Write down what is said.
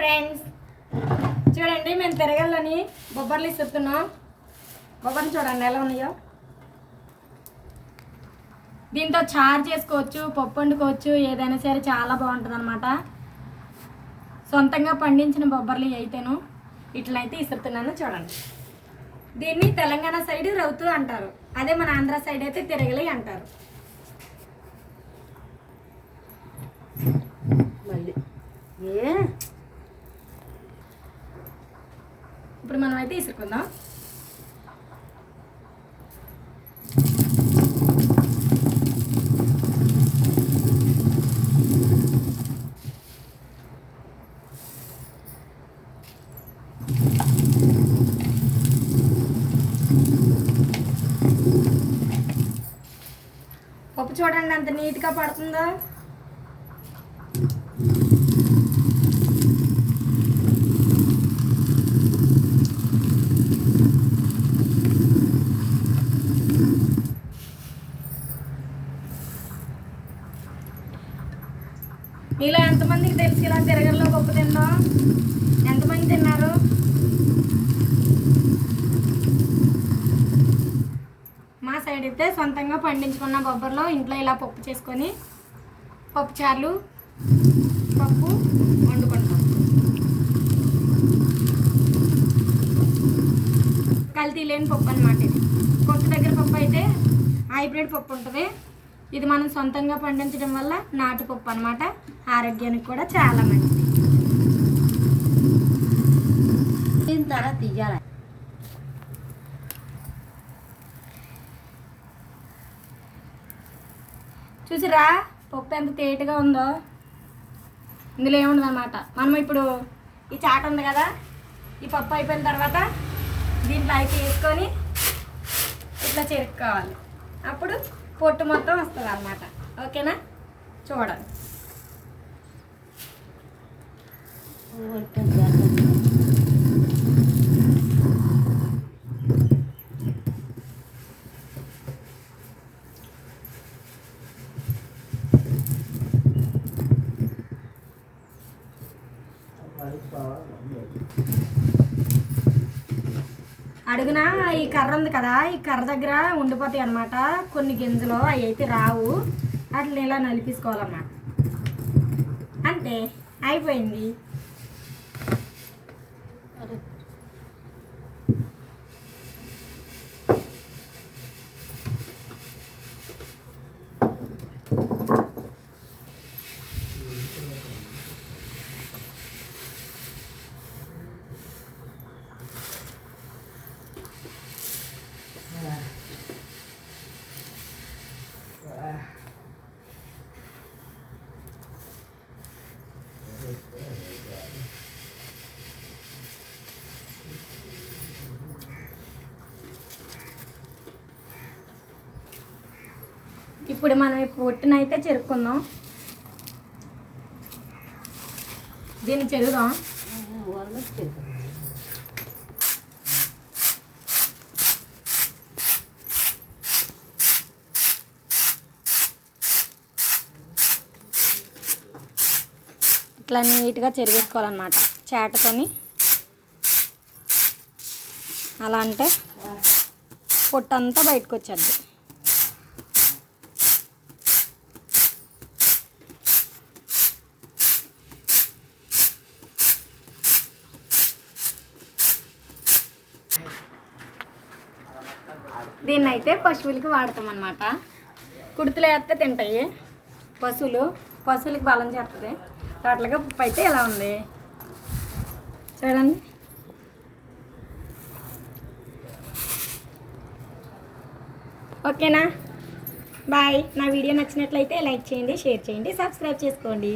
Friends. చూడండి మేము తిరగల్లని బొబ్బర్లు ఇస్తున్నాం బొబ్బర్లు చూడండి ఎలా ఉన్నాయో. దీంతో చారు చేసుకోవచ్చు పప్పు వండుకోవచ్చు ఏదైనా సరే చాలా బాగుంటుంది అనమాట సొంతంగా పండించిన బొబ్బర్లు అయితేను ఇట్లయితే ఇస్తున్నాను చూడండి. దీన్ని తెలంగాణ సైడ్ రౌతు అంటారు. అదే మన ఆంధ్ర సైడ్ అయితే తిరగలి అంటారు. మళ్ళీ. ఏ? ఇప్పుడు మనం అయితే ఇసుకుందాం పప్పు చూడండి ఎంత నీట్గా పడుతుందో? మీలో ఎంతమందికి తెలుసు ఇలా తిరగల్లో పప్పు తిందాం ఎంతమంది తిన్నారు? మా సైడ్ అయితే సొంతంగా పండించుకున్న బొబ్బర్లో ఇంట్లో ఇలా పప్పు చేసుకొని పప్పు చారులు పప్పు వండుకుంటాం. కల్తీ లేని పప్పు అనమాట ఇది. కొట్టు దగ్గర పప్పు అయితే హైబ్రిడ్ పప్పు ఉంటుంది. ఇది మనం సొంతంగా పండించడం వల్ల నాటు పప్పు అనమాట ఆరోగ్యానికి కూడా చాలా మంచిది. దీని తర్వాత తీయాలి. చూసిరా? పప్పు ఎంత తేటగా ఉందో? ఇందులో ఏముండదు అనమాట మనం ఇప్పుడు ఈ చాట ఉంది కదా? ఈ పప్పు అయిపోయిన తర్వాత దీంట్లో అయితే వేసుకొని ఇట్లా చెరుక్కోవాలి. అప్పుడు పొట్టు మొత్తం వస్తుంది అనమాట ఓకేనా? చూడండి. అడుగున ఈ కర్ర ఉంది కదా ఈ కర్ర దగ్గర ఉండిపోతాయి అనమాట కొన్ని గింజలు అవి అయితే రావు. అట్లా ఇలా నలిపేసుకోవాలన్నమాట. అంతే అయిపోయింది. ఇప్పుడు మనం ఈ పొట్టునైతే చెరుక్కుందాం. దీన్ని చెరుదాం. ఇట్లా నీట్గా చెరిగేసుకోవాలన్నమాట. చేటతోని. అలా అంటే పొట్టంతా బయటకు వచ్చేద్ది దీన్ని అయితే పశువులకి వాడతాం అనమాట కుడుతులు వేస్తే తింటాయి. పశువులు పశువులకి బలం చేస్తుంది టోటల్గా పప్పు అయితే ఎలా ఉంది? చూడండి. ఓకేనా? బాయ్. నా వీడియో నచ్చినట్లయితే లైక్ చేయండి షేర్ చేయండి సబ్స్క్రైబ్ చేసుకోండి.